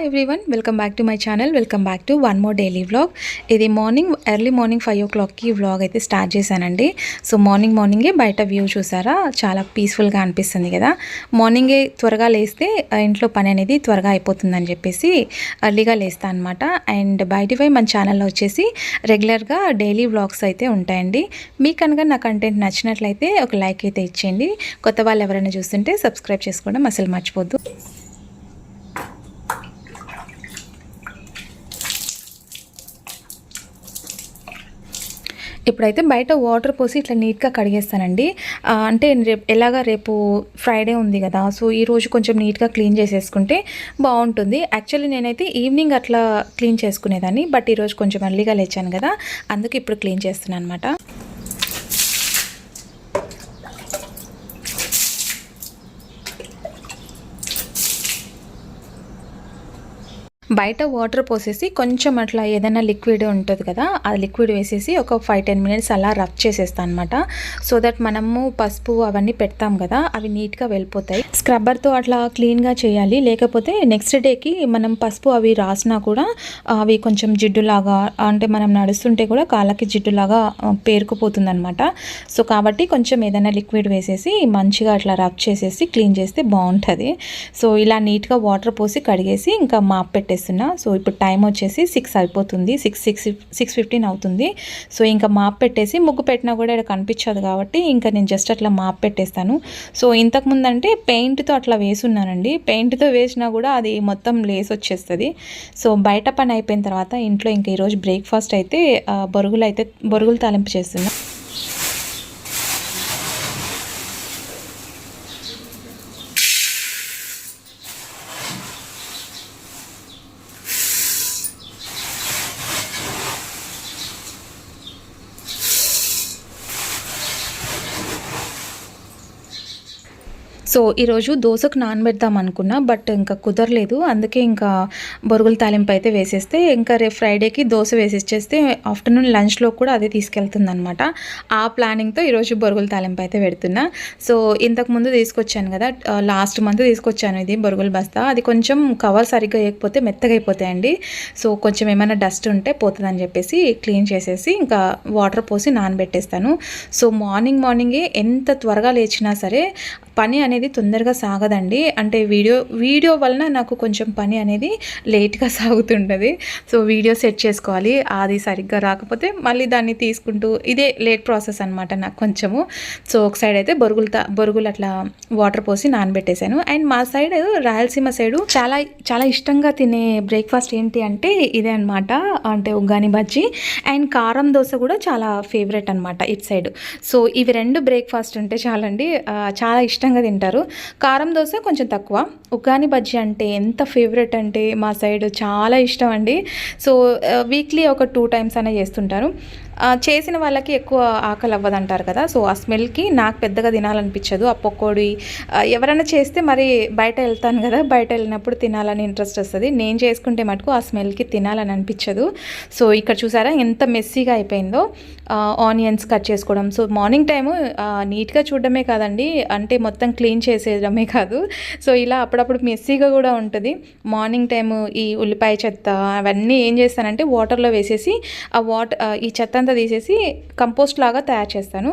Hi everyone welcome back to my channel welcome back to one more daily vlog ఇది morning early morning five o క్లాక్కి vlog అయితే start చేశానండి. So morning మార్నింగే బయట view చూసారా? చాలా పీస్ఫుల్గా అనిపిస్తుంది కదా. మార్నింగే త్వరగా లేస్తే ఇంట్లో పని అనేది త్వరగా అయిపోతుందని చెప్పేసి ఎర్లీగా లేస్తా అనమాట అండ్ బయటిపై మన ఛానల్లో వచ్చేసి రెగ్యులర్గా డైలీ వ్లాగ్స్ అయితే ఉంటాయండి. మీకు కనుక నా కంటెంట్ నచ్చినట్లయితే ఒక లైక్ అయితే ఇచ్చేయండి. కొత్త వాళ్ళు ఎవరైనా చూస్తుంటే సబ్స్క్రైబ్ చేసుకోవడం అసలు మర్చిపోద్దు. ఇప్పుడైతే బయట వాటర్ పోసి ఇట్లా నీట్గా కడిగేస్తానండి. అంటే రేపు ఎలాగా రేపు ఫ్రైడే ఉంది కదా సో ఈరోజు కొంచెం నీట్గా క్లీన్ చేసేసుకుంటే బాగుంటుంది. యాక్చువల్లీ నేనైతే ఈవినింగ్ అట్లా క్లీన్ చేసుకునేదాన్ని బట్ ఈరోజు కొంచెం ఎర్లీగా లేచాను కదా అందుకే ఇప్పుడు క్లీన్ చేస్తున్నాను అనమాట బయట వాటర్ పోసేసి కొంచెం అట్లా ఏదైనా లిక్విడ్ ఉంటుంది కదా ఆ లిక్విడ్ వేసేసి ఒక ఫైవ్ టెన్ మినిట్స్ అలా రబ్ చేసేస్తాను అనమాట సో దట్ మనము పసుపు అవన్నీ పెడతాం కదా అవి నీట్గా వెళ్ళిపోతాయి. స్క్రబ్బర్తో అట్లా క్లీన్గా చేయాలి. లేకపోతే నెక్స్ట్ డేకి మనం పసుపు అవి రాసినా కూడా అవి కొంచెం జిడ్డులాగా అంటే మనం నడుస్తుంటే కూడా కాళ్ళకి జిడ్డులాగా పేరుకుపోతుంది అనమాట సో కాబట్టి కొంచెం ఏదైనా లిక్విడ్ వేసేసి మంచిగా అట్లా రబ్ చేసేసి క్లీన్ చేస్తే బాగుంటుంది. సో ఇలా నీట్గా వాటర్ పోసి కడిగేసి ఇంకా మాప్ చేస్తున్నా. సో ఇప్పుడు టైం వచ్చేసి సిక్స్ అయిపోతుంది. సిక్స్ సిక్స్ సిక్స్ ఫిఫ్టీన్ అవుతుంది. సో ఇంకా మాప్ పెట్టేసి ముగ్గు పెట్టినా కూడా ఇక్కడ కనిపించదు కాబట్టి ఇంకా నేను జస్ట్ అట్లా మాప్ పెట్టేస్తాను. సో ఇంతకుముందు అంటే పెయింట్తో అట్లా వేసున్నానండి. పెయింట్తో వేసినా కూడా అది మొత్తం లేస్ వచ్చేస్తుంది. సో బయట పని అయిపోయిన తర్వాత ఇంట్లో ఇంకా ఈరోజు బ్రేక్ఫాస్ట్ అయితే బొరుగులు అయితే బొరుగులు తాలింపు చేస్తున్నాను సో ఈరోజు దోశకు నానబెడదాం అనుకున్నా బట్ ఇంకా కుదరలేదు. అందుకే ఇంకా బొరుగుల తాలింపు అయితే వేసేస్తే ఇంకా రేపు ఫ్రైడేకి దోశ వేసిచ్చేస్తే ఆఫ్టర్నూన్ లంచ్లో కూడా అదే తీసుకెళ్తుంది అనమాట ఆ ప్లానింగ్తో ఈరోజు బొరుగుల తాలింపు అయితే పెడుతున్నా. సో ఇంతకు ముందు తీసుకొచ్చాను కదా లాస్ట్ మంత్ తీసుకొచ్చాను ఇది బొరుగుల బస్తా. అది కొంచెం కవర్ సరిగ్గా వేయకపోతే మెత్తగా అయిపోతాయండి. సో కొంచెం ఏమైనా డస్ట్ ఉంటే పోతుందని చెప్పేసి క్లీన్ చేసేసి ఇంకా వాటర్ పోసి నానబెట్టేస్తాను. సో మార్నింగ్ మార్నింగే ఎంత త్వరగా లేచినా సరే పని అనేది తొందరగా సాగదండి. అంటే వీడియో వీడియో వలన నాకు కొంచెం పని అనేది లేట్గా సాగుతుంటుంది. సో వీడియో సెట్ చేసుకోవాలి. అది సరిగ్గా రాకపోతే మళ్ళీ దాన్ని తీసుకుంటూ ఇదే లేట్ ప్రాసెస్ అనమాట నాకు కొంచెము. సో ఒక సైడ్ అయితే బొరుగులు బొరుగులు అట్లా వాటర్ పోసి నానబెట్టేశాను. అండ్ మా సైడ్ రాయలసీమ సైడు చాలా చాలా ఇష్టంగా తినే బ్రేక్ఫాస్ట్ ఏంటి అంటే ఇదే అనమాట అంటే ఉగ్గాని బజ్జీ అండ్ కారం దోశ కూడా చాలా ఫేవరెట్ అనమాట ఇట్ సైడ్. సో ఇవి రెండు బ్రేక్ఫాస్ట్ ఉంటే చాలండి. చాలా ఇష్టంగా తింటారు. కారం దోశ కొంచెం తక్కువ. ఉగ్గాని బజ్జీ అంటే ఎంత ఫేవరెట్ అంటే మా సైడ్ చాలా ఇష్టం అండి. సో వీక్లీ ఒక టూ టైమ్స్ అనే చేస్తుంటారు. చేసిన వాళ్ళకి ఎక్కువ ఆకలి అవ్వదంటారు కదా. సో ఆ స్మెల్కి నాకు పెద్దగా తినాలనిపించదు. ఆ పకోడీ ఎవరైనా చేస్తే మరి బయట వెళ్తాను కదా. బయట వెళ్ళినప్పుడు తినాలని ఇంట్రెస్ట్ వస్తుంది. నేను చేసుకుంటే మటుకు ఆ స్మెల్కి తినాలని అనిపించదు. సో ఇక్కడ చూసారా ఎంత మెస్సీగా అయిపోయిందో. ఆనియన్స్ కట్ చేసుకోవడం. సో మార్నింగ్ టైము నీట్గా చూడడమే కాదండి. అంటే మొత్తం క్లీన్ చేసేయడమే కాదు. సో ఇలా అప్పుడప్పుడు మెస్సీగా కూడా ఉంటుంది. మార్నింగ్ టైము ఈ ఉల్లిపాయ చెత్త అవన్నీ ఏం చేస్తానంటే వాటర్లో వేసేసి ఆ వాటర్ ఈ చెత్త అంతా తీసేసి కంపోస్ట్ లాగా తయారు చేస్తాను.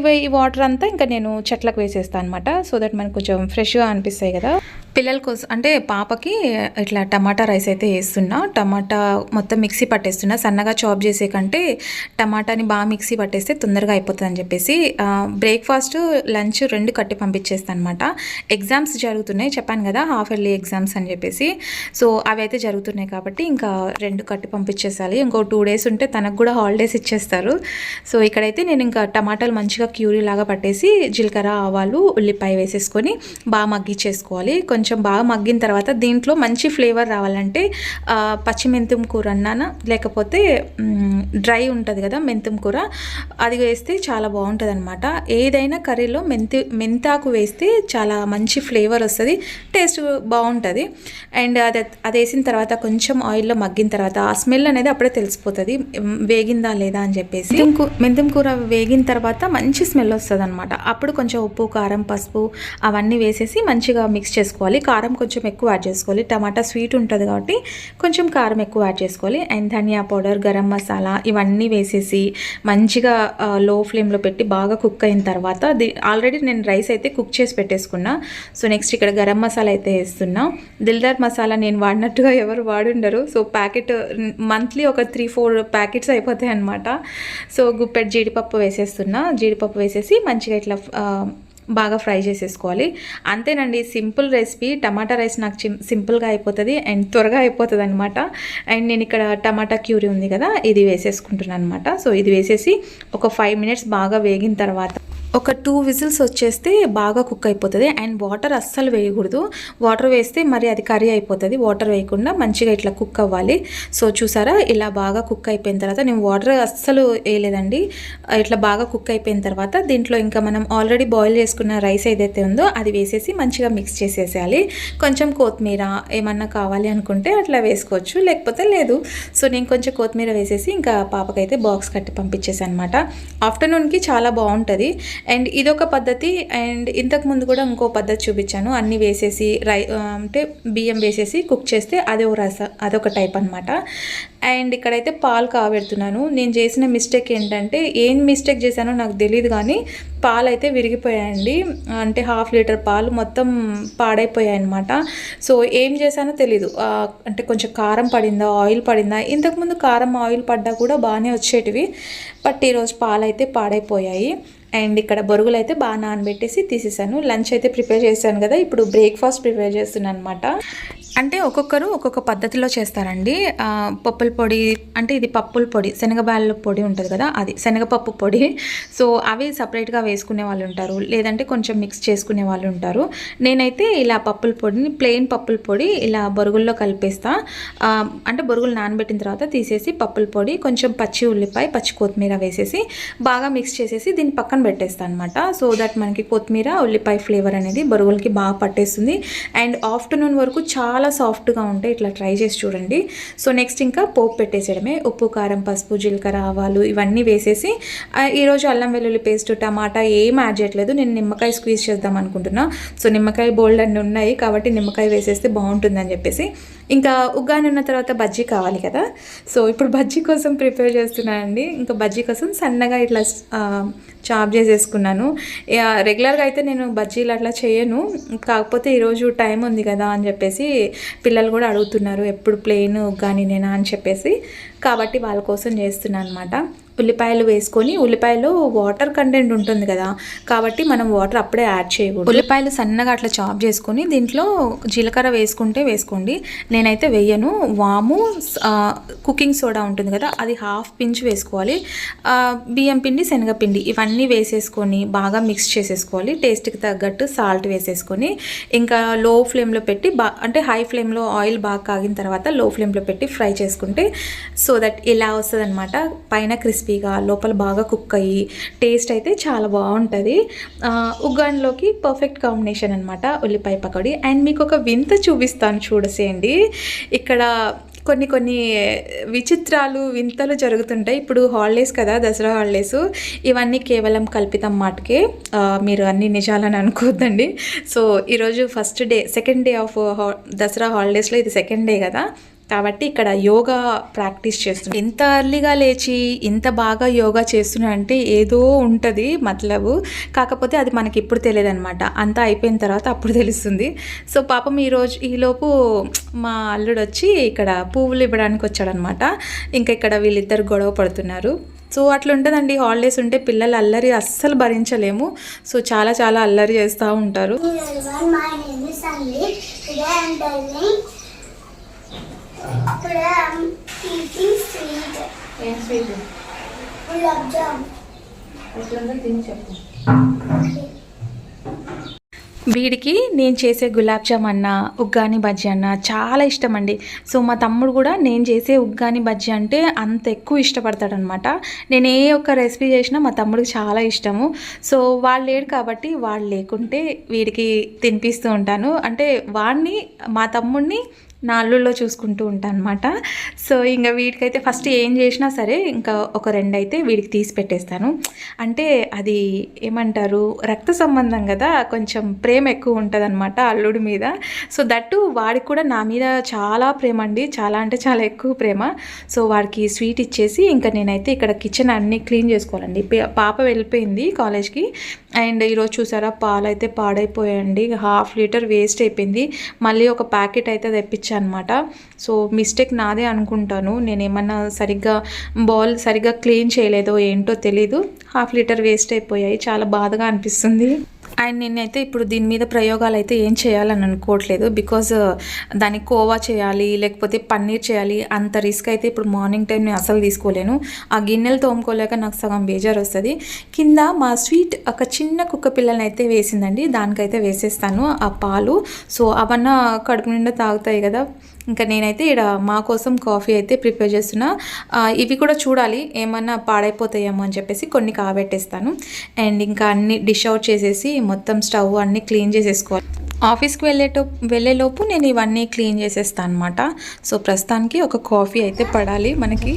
ఇవి ఈ వాటర్ అంతా ఇంకా నేను చెట్లకు వేసేస్తాను అనమాట సో దట్ మనకు కొంచెం ఫ్రెష్గా అనిపిస్తాయి కదా. పిల్లల కోసం అంటే పాపకి ఇట్లా టమాటా రైస్ అయితే వేస్తున్నా. టమాటా మొత్తం మిక్సీ పట్టేస్తున్నా. సన్నగా చాప్ చేసే కంటే టమాటాని బాగా మిక్సీ పట్టేస్తే తొందరగా అయిపోతుంది అని చెప్పేసి బ్రేక్ఫాస్ట్ లంచ్ రెండు కట్టి పంపించేస్తాను అనమాట ఎగ్జామ్స్ జరుగుతున్నాయి. చెప్పాను కదా హాఫ్ ఇయర్లీ ఎగ్జామ్స్ అని చెప్పేసి. సో అవి అయితే జరుగుతున్నాయి కాబట్టి ఇంకా రెండు కట్టి పంపించేసాలి. ఇంకో టూ డేస్ ఉంటే తనకు కూడా హాలిడేస్ ఇచ్చేస్తారు. సో ఇక్కడైతే నేను ఇంకా టమాటాలు మంచిగా క్యూరీ లాగా పట్టేసి జీలకర్ర ఆవాలు ఉల్లిపాయ వేసేసుకొని బాగా మగ్గిచ్చేసుకోవాలి. కొంచెం కొంచెం బాగా మగ్గిన తర్వాత దీంట్లో మంచి ఫ్లేవర్ రావాలంటే పచ్చి మెంతుమ కూర అన్నానా? లేకపోతే డ్రై ఉంటుంది కదా మెంతుం కూర అది వేస్తే చాలా బాగుంటుంది అనమాట ఏదైనా కర్రీలో మెంతి మెంతాకు వేస్తే చాలా మంచి ఫ్లేవర్ వస్తుంది టేస్ట్ బాగుంటుంది. అండ్ అది అది వేసిన తర్వాత కొంచెం ఆయిల్లో మగ్గిన తర్వాత ఆ స్మెల్ అనేది అప్పుడే తెలిసిపోతుంది. వేగిందా లేదా అని చెప్పేసి. మెంతుమ కూర వేగిన తర్వాత మంచి స్మెల్ వస్తుంది అనమాట అప్పుడు కొంచెం ఉప్పు కారం పసుపు అవన్నీ వేసేసి మంచిగా మిక్స్ చేసుకోవాలి. చేసుకోవాలి కారం కొంచెం ఎక్కువ యాడ్ చేసుకోవాలి. టమాటా స్వీట్ ఉంటుంది కాబట్టి కొంచెం కారం ఎక్కువ యాడ్ చేసుకోవాలి. అండ్ ధనియా పౌడర్ గరం మసాలా ఇవన్నీ వేసేసి మంచిగా లో ఫ్లేమ్లో పెట్టి బాగా కుక్ అయిన తర్వాత ఆల్రెడీ నేను రైస్ అయితే కుక్ చేసి పెట్టేసుకున్నా. సో నెక్స్ట్ ఇక్కడ గరం మసాలా అయితే వేస్తున్నా. దిల్దార్ మసాలా నేను వాడినట్టుగా ఎవరు వాడుండరు. సో ప్యాకెట్ మంత్లీ ఒక త్రీ ఫోర్ ప్యాకెట్స్ అయిపోతాయి అనమాట సో గుప్పెట్ జీడిపప్పు వేసేస్తున్నా. జీడిపప్పు వేసేసి మంచిగా ఇట్లా బాగా ఫ్రై చేసేసుకోవాలి. అంతేనండి సింపుల్ రెసిపీ. టమాటా రైస్ నాకు చిం సింపుల్గా అయిపోతుంది అండ్ త్వరగా అయిపోతుంది అనమాట అండ్ నేను ఇక్కడ టమాటా క్యూరీ ఉంది కదా ఇది వేసేసుకుంటున్నాను అనమాట సో ఇది వేసేసి ఒక ఫైవ్ మినిట్స్ బాగా వేగిన తర్వాత ఒక టూ విజిల్స్ వచ్చేస్తే బాగా కుక్ అయిపోతుంది అండ్ వాటర్ అస్సలు వేయకూడదు. వాటర్ వేస్తే మరి అది కర్రీ అయిపోతుంది. వాటర్ వేయకుండా మంచిగా ఇట్లా కుక్ అవ్వాలి. సో చూసారా ఇలా బాగా కుక్ అయిపోయిన తర్వాత నేను వాటర్ అస్సలు వేయలేదండి. ఇట్లా బాగా కుక్ అయిపోయిన తర్వాత దీంట్లో ఇంకా మనం ఆల్రెడీ బాయిల్ చేసుకున్న రైస్ ఏదైతే ఉందో అది వేసేసి మంచిగా మిక్స్ చేసేసేయాలి. కొంచెం కొత్తిమీర ఏమన్నా కావాలి అనుకుంటే అట్లా వేసుకోవచ్చు లేకపోతే లేదు. సో నేను కొంచెం కొత్తిమీర వేసేసి ఇంకా పాపకైతే బాక్స్ కట్టి పంపించేసాను అనమాట ఆఫ్టర్నూన్కి చాలా బాగుంటుంది. అండ్ ఇదొక పద్ధతి అండ్ ఇంతకు ముందు కూడా ఇంకో పద్ధతి చూపించాను. అన్నీ వేసేసి రై అంటే బియ్యం వేసేసి కుక్ చేస్తే అదే రస అదొక టైప్ అనమాట అండ్ ఇక్కడైతే పాలు కావెడుతున్నాను. నేను చేసిన మిస్టేక్ ఏంటంటే ఏం మిస్టేక్ చేశానో నాకు తెలియదు కానీ పాలు అయితే విరిగిపోయాయండి. అంటే హాఫ్ లీటర్ పాలు మొత్తం పాడైపోయాయి అనమాట సో ఏం చేశానో తెలీదు. అంటే కొంచెం కారం పడిందా ఆయిల్ పడిందా? ఇంతకుముందు కారం ఆయిల్ పడ్డా కూడా బాగానే వచ్చేటివి. బట్ ఈరోజు పాలు అయితే పాడైపోయాయి. అండ్ ఇక్కడ బొరుగులు అయితే బాగా నానబెట్టేసి తీసేసాను. లంచ్ అయితే ప్రిపేర్ చేశాను కదా ఇప్పుడు బ్రేక్ఫాస్ట్ ప్రిపేర్ చేస్తున్నాను అనమాట అంటే ఒక్కొక్కరు ఒక్కొక్క పద్ధతిలో చేస్తారండి. పప్పుల పొడి అంటే ఇది పప్పుల పొడి శనగబాల పొడి ఉంటుంది కదా అది శనగపప్పు పొడి. సో అవి సపరేట్గా వేసుకునే వాళ్ళు ఉంటారు లేదంటే కొంచెం మిక్స్ చేసుకునే వాళ్ళు ఉంటారు. నేనైతే ఇలా పప్పుల పొడిని ప్లెయిన్ పప్పుల పొడి ఇలా బొరుగుల్లో కలిపేస్తా. అంటే బొరుగులు నానబెట్టిన తర్వాత తీసేసి పప్పుల పొడి కొంచెం పచ్చి ఉల్లిపాయ పచ్చి కొత్తిమీర వేసేసి బాగా మిక్స్ చేసేసి దీని పక్కన పెట్టేస్తాను అనమాట సో దట్ మనకి కొత్తిమీర ఉల్లిపాయ ఫ్లేవర్ అనేది బరువులకి బాగా పట్టేస్తుంది. అండ్ ఆఫ్టర్నూన్ వరకు చాలా సాఫ్ట్గా ఉంటాయి ఇట్లా ట్రై చేసి చూడండి. సో నెక్స్ట్ ఇంకా పోపు పెట్టేసేయడమే. ఉప్పు కారం పసుపు జీలకర్ర ఆవాలు ఇవన్నీ వేసేసి ఈరోజు అల్లం వెల్లుల్లి పేస్ట్ టమాటా ఏం యాడ్ చేయట్లేదు. నేను నిమ్మకాయ స్క్వీజ్ చేద్దాం అనుకుంటున్నా. సో నిమ్మకాయ బోల్డ్ అన్నీ ఉన్నాయి కాబట్టి నిమ్మకాయ వేసేస్తే బాగుంటుందని చెప్పేసి. ఇంకా ఉగ్గాని ఉన్న తర్వాత బజ్జీ కావాలి కదా. సో ఇప్పుడు బజ్జీ కోసం ప్రిపేర్ చేస్తున్నానండి. ఇంకా బజ్జీ కోసం సన్నగా ఇట్లా చా చాప్ చేసేసుకున్నాను. ఇక రెగ్యులర్గా అయితే నేను బజ్జీలు అట్లా చేయను. కాకపోతే ఈరోజు టైం ఉంది కదా అని చెప్పేసి పిల్లలు కూడా అడుగుతున్నారు ఎప్పుడు ప్లెయిన్ కానీ నేనా అని చెప్పేసి. కాబట్టి వాళ్ళ కోసం చేస్తున్నాను అనమాట ఉల్లిపాయలు వేసుకొని ఉల్లిపాయలో వాటర్ కంటెంట్ ఉంటుంది కదా కాబట్టి మనం వాటర్ అప్పుడే యాడ్ చేయకూడదు. ఉల్లిపాయలు సన్నగా అట్లా చాప్ చేసుకొని దీంట్లో జీలకర్ర వేసుకుంటే వేసుకోండి. నేనైతే వేయను. వాము కుకింగ్ సోడా ఉంటుంది కదా అది హాఫ్ పించ్ వేసుకోవాలి. బియ్యం పిండి శనగపిండి ఇవన్నీ వేసేసుకొని బాగా మిక్స్ చేసేసుకోవాలి. టేస్ట్కి తగ్గట్టు సాల్ట్ వేసేసుకొని ఇంకా లో ఫ్లేమ్లో పెట్టి బా అంటే హై ఫ్లేమ్లో ఆయిల్ బాగా కాగిన తర్వాత లో ఫ్లేమ్లో పెట్టి ఫ్రై చేసుకుంటే సో దట్ ఇలా వస్తుంది పైన క్రిస్పీగా లోపల బాగా కుక్ అయ్యి టేస్ట్ అయితే చాలా బాగుంటుంది. ఉగ్గాన్లోకి పర్ఫెక్ట్ కాంబినేషన్ అనమాట ఉల్లిపాయ పకోడీ. అండ్ మీకు ఒక వింత చూపిస్తాను చూడసేయండి. ఇక్కడ కొన్ని కొన్ని విచిత్రాలు వింతలు జరుగుతుంటాయి. ఇప్పుడు హాలిడేస్ కదా దసరా హాలిడేస్ ఇవన్నీ కేవలం కల్పితం మాటకే. మీరు అన్ని నిజాలని అనుకోవద్దండి. సో ఈరోజు first day second day of Dasara హాలిడేస్లో ఇది సెకండ్ డే కదా. కాబట్టి ఇక్కడ యోగా ప్రాక్టీస్ చేస్తున్నా ఇంత అర్లీగా లేచి ఇంత బాగా యోగా చేస్తున్నా అంటే ఏదో ఉంటుంది మతలబు. కాకపోతే అది మనకి ఇప్పుడు తెలియదు అనమాట అంతా అయిపోయిన తర్వాత అప్పుడు తెలుస్తుంది. సో పాపం ఈరోజు ఈలోపు మా అల్లుడు వచ్చి ఇక్కడ పువ్వులు ఇవ్వడానికి వచ్చాడనమాట ఇంకా ఇక్కడ వీళ్ళిద్దరు గొడవ పడుతున్నారు. సో అట్లుంటుందండి హాలిడేస్ ఉంటే పిల్లలు అల్లరి అస్సలు భరించలేము. సో చాలా చాలా అల్లరి చేస్తూ ఉంటారు. Everyone, my name is Sandeep. Today I'm telling. Today I'm వీడికి నేను చేసే గులాబ్ జామ్ అన్న ఉగ్గాని బజ్జీ అన్న చాలా ఇష్టం అండి సో మా తమ్ముడు కూడా నేను చేసే ఉగ్గాని బజ్జీ అంటే అంత ఎక్కువ ఇష్టపడతాడనమాట నేను ఏ ఒక్క రెసిపీ చేసినా మా తమ్ముడికి చాలా ఇష్టము సో వాళ్ళు లేడు కాబట్టి వాళ్ళు లేకుంటే వీడికి తినిపిస్తూ ఉంటాను అంటే వాడిని మా తమ్ముడిని నా అల్లుల్లో చూసుకుంటూ ఉంటాను అనమాట సో ఇంకా వీడికైతే ఫస్ట్ ఏం చేసినా సరే ఇంకా ఒక రెండు అయితే వీడికి తీసి పెట్టేస్తాను. అంటే అది ఏమంటారు రక్త సంబంధం కదా కొంచెం ప్రేమ ఎక్కువ ఉంటుంది అనమాట అల్లుడి మీద. సో దట్టు వాడికి కూడా నా మీద చాలా ప్రేమ అండి. చాలా అంటే చాలా ఎక్కువ ప్రేమ. సో వాడికి స్వీట్ ఇచ్చేసి ఇంకా నేనైతే ఇక్కడ కిచెన్ అన్నీ క్లీన్ చేసుకోవాలండి. పాప వెళ్ళిపోయింది కాలేజ్కి. అండ్ ఈరోజు చూసారా పాలు అయితే పాడైపోయాయండి. హాఫ్ లీటర్ వేస్ట్ అయిపోయింది. మళ్ళీ ఒక ప్యాకెట్ అయితే తెప్పించాను అనమాట సో మిస్టేక్ నాదే అనుకుంటాను. నేను ఏమన్నా సరిగ్గా బాల్ సరిగ్గా క్లీన్ చేయలేదో ఏంటో తెలీదు. హాఫ్ లీటర్ వేస్ట్ అయిపోయాయి. చాలా బాధగా అనిపిస్తుంది. అండ్ నేనైతే ఇప్పుడు దీని మీద ప్రయోగాలు అయితే ఏం చేయాలని అనుకోవట్లేదు. బికాజ్ uh, దానికి కోవా చేయాలి లేకపోతే పన్నీర్ చేయాలి అంత రిస్క్ అయితే ఇప్పుడు మార్నింగ్ టైం నేను అసలు తీసుకోలేను. ఆ గిన్నెలు తోముకోలేక నాకు సగం బేజారు వస్తుంది కింద మా స్వీట్ ఒక చిన్న కుక్క పిల్లని అయితే వేసిందండి. దానికైతే వేసేస్తాను. ఆ పాలు. సో అవన్న కడుపు నిండా తాగుతాయి కదా. ఇంకా నేనైతే ఇక్కడ మా కోసం కాఫీ అయితే ప్రిపేర్ చేస్తున్నా. ఇవి కూడా చూడాలి ఏమన్నా పాడైపోతాయేమో అని చెప్పేసి కొన్ని కాబెట్టేస్తాను. అండ్ ఇంకా అన్ని డిష్ అవుట్ చేసేసి మొత్తం స్టవ్ అన్ని క్లీన్ చేసేసుకోవాలి. ఆఫీస్కి వెళ్ళేటో వెళ్ళేలోపు నేను ఇవన్నీ క్లీన్ చేసేస్తాను అనమాట సో ప్రస్తుతానికి ఒక కాఫీ అయితే పడాలి మనకి.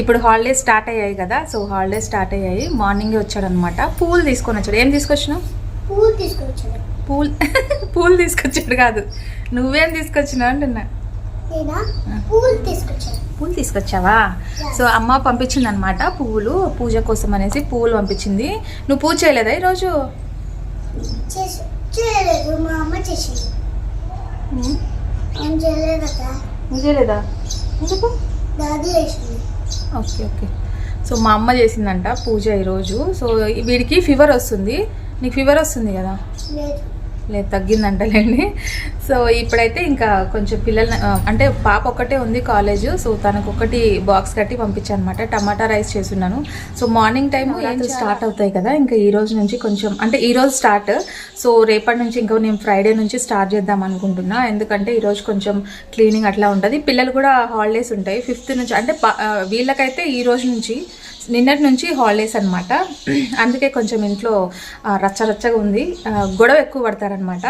ఇప్పుడు హాలిడేస్ స్టార్ట్ అయ్యాయి కదా సో హాలిడేస్ స్టార్ట్ అయ్యాయి. మార్నింగే వచ్చాడనమాట పూలు తీసుకొని వచ్చాడు. ఏం తీసుకొచ్చినావు? పూలు తీసుకొచ్చాను పూల్. పూలు తీసుకొచ్చాడు కాదు. నువ్వేం తీసుకొచ్చినావు అంటున్నా? నేనా? పూలు తీసుకొచ్చాను. తీసుకొచ్చావా? సో అమ్మ పంపించింది అనమాట పువ్వులు పూజ కోసం అనేసి పువ్వులు పంపించింది. నువ్వు పూజ చేయలేదా ఈరోజు? చేయలేదు. ఎందుకు? Okay okay. సో మా అమ్మ చేసిందంట పూజ ఈరోజు. సో వీడికి ఫీవర్ వస్తుంది. నీకు ఫీవర్ వస్తుంది కదా? లేదు తగ్గిందంటలేండి. సో ఇప్పుడైతే ఇంకా కొంచెం పిల్లల్ని ఆ, అంటే పాప ఒక్కటే ఉంది కాలేజ్ సో తనకు ఒకటి బాక్స్ కట్టి పంపించాను అనమాట టమాటా రైస్ చేస్తున్నాను. సో మార్నింగ్ టైం స్టార్ట్ అవుతాయి కదా ఇంకా ఈ రోజు నుంచి కొంచెం అంటే ఈ రోజు స్టార్ట్. సో రేపటి నుంచి ఇంకా నేను ఫ్రైడే నుంచి స్టార్ట్ చేద్దాం అనుకుంటున్నా. ఎందుకంటే ఈ రోజు కొంచెం క్లీనింగ్ అట్లా ఉంటుంది. పిల్లలు కూడా హాలిడేస్ ఉంటాయి. ఫిఫ్త్ నుంచి అంటే వీళ్ళకైతే ఈ రోజు నుంచి నిన్నటి నుంచి హాలిడేస్ అనమాట అందుకే కొంచెం ఇంట్లో రచ్చరచ్చగా ఉంది. గొడవ ఎక్కువ పడతారనమాట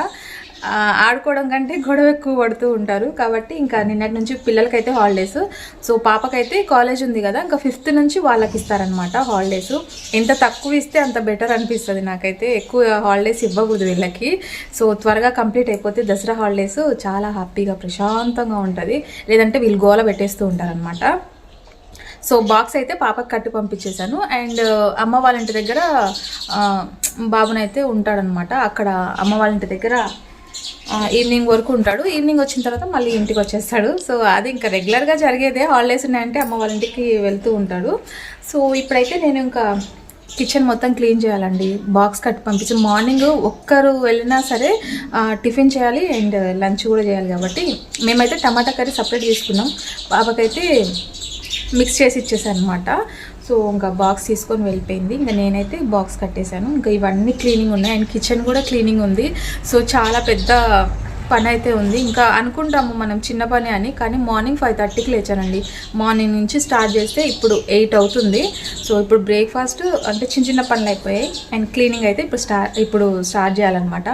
ఆడుకోవడం కంటే గొడవ ఎక్కువ పడుతూ ఉంటారు. కాబట్టి ఇంకా నిన్నటి నుంచి పిల్లలకైతే హాలిడేస్ సో పాపకైతే కాలేజ్ ఉంది కదా ఇంకా ఫిఫ్త్ నుంచి వాళ్ళకి ఇస్తారనమాట హాలిడేస్ ఎంత తక్కువ ఇస్తే అంత బెటర్ అనిపిస్తుంది నాకైతే. ఎక్కువ హాలిడేస్ ఇవ్వకూడదు వీళ్ళకి. సో త్వరగా కంప్లీట్ అయిపోతే దసరా హాలిడేస్ చాలా హ్యాపీగా ప్రశాంతంగా ఉంటుంది. లేదంటే వీళ్ళు గోల పెట్టేస్తూ ఉంటారనమాట సో బాక్స్ అయితే పాపకి కట్టి పంపించేశాను. అండ్ uh, అమ్మ వాళ్ళ ఇంటి దగ్గర uh, బాబునైతే ఉంటాడనమాట అక్కడ అమ్మ వాళ్ళ ఇంటి దగ్గర uh, ఈవినింగ్ వరకు ఉంటాడు. ఈవినింగ్ వచ్చిన తర్వాత మళ్ళీ ఇంటికి వచ్చేస్తాడు. సో అది ఇంకా రెగ్యులర్గా జరిగేదే. హాలిడేస్ ఉన్నాయంటే అమ్మ వాళ్ళ ఇంటికి వెళ్తూ ఉంటాడు. సో ఇప్పుడైతే నేను ఇంకా కిచెన్ మొత్తం క్లీన్ చేయాలండి. బాక్స్ కట్టి పంపించి మార్నింగ్ ఒక్కరు వెళ్ళినా సరే టిఫిన్ చేయాలి అండ్ లంచ్ కూడా చేయాలి కాబట్టి మేమైతే టమాటా కర్రీ సపరేట్ తీసుకున్నాం. పాపకైతే మిక్స్ చేసి ఇచ్చేసాను అనమాట సో ఇంకా బాక్స్ తీసుకొని వెళ్ళిపోయింది. ఇంకా నేనైతే బాక్స్ కట్టేశాను. ఇంకా ఇవన్నీ క్లీనింగ్ ఉన్నాయి. అండ్ కిచెన్ కూడా క్లీనింగ్ ఉంది. సో చాలా పెద్ద పని అయితే ఉంది. ఇంకా అనుకుంటాము మనం చిన్న పని అని కానీ మార్నింగ్ ఫైవ్ థర్టీకి లేచానండి. మార్నింగ్ నుంచి స్టార్ట్ చేస్తే ఇప్పుడు ఎయిట్ అవుతుంది. సో ఇప్పుడు బ్రేక్ఫాస్ట్ అంటే చిన్న చిన్న పనులు అయిపోయాయి. అండ్ క్లీనింగ్ అయితే ఇప్పుడు స్టార్ట్ ఇప్పుడు స్టార్ట్ చేయాలన్నమాట.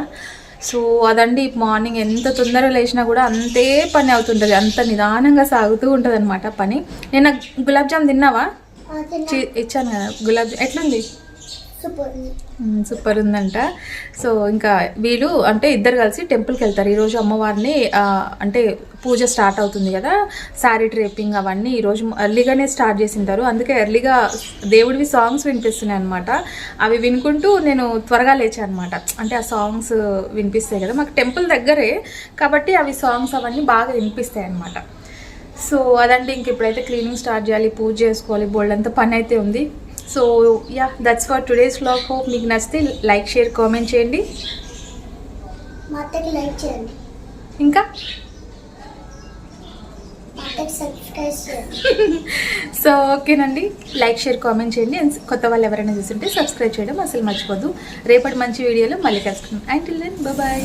సో అదండి మార్నింగ్ ఎంత తొందరగా లేచినా కూడా అంతే పని అవుతుంటుంది. అంత నిదానంగా సాగుతూ ఉంటుంది అనమాట పని. నేను గులాబ్ జామ్ తిన్నావా? ఇచ్చాను కదా. గులాబ్ జామ్ ఎట్లుంది? సూపర్. సూపర్ ఉందంట. సో ఇంకా వీళ్ళు అంటే ఇద్దరు కలిసి టెంపుల్కి వెళ్తారు. ఈరోజు అమ్మవారిని అంటే పూజ స్టార్ట్ అవుతుంది కదా శారీ డ్రేపింగ్ అవన్నీ ఈరోజు ఎర్లీగానే స్టార్ట్ చేసింటారు. అందుకే ఎర్లీగా దేవుడివి సాంగ్స్ వినిపిస్తున్నాయి అనమాట అవి వినుకుంటూ నేను త్వరగా లేచాను అనమాట అంటే ఆ సాంగ్స్ వినిపిస్తాయి కదా మాకు టెంపుల్ దగ్గరే కాబట్టి అవి సాంగ్స్ అవన్నీ బాగా వినిపిస్తాయి అనమాట సో అదంటే ఇంక ఇప్పుడైతే క్లీనింగ్ స్టార్ట్ చేయాలి పూజ చేసుకోవాలి బోల్డ్ అంత పని అయితే ఉంది. So ya that's for today's vlog hope మీకు నచ్చితే లైక్ షేర్ కామెంట్ చేయండి. మా అత్తకి లైక్ చేయండి. ఇంకా? సో ఓకేనండి. లైక్ షేర్ కామెంట్ చేయండి. And కొత్త వాళ్ళు ఎవరైనా చూస్తుంటే సబ్స్క్రైబ్ చేయడం అసలు మర్చిపోద్దు. రేపటి మంచి వీడియోలో మళ్ళీ కలుసుకుందాం. And then bye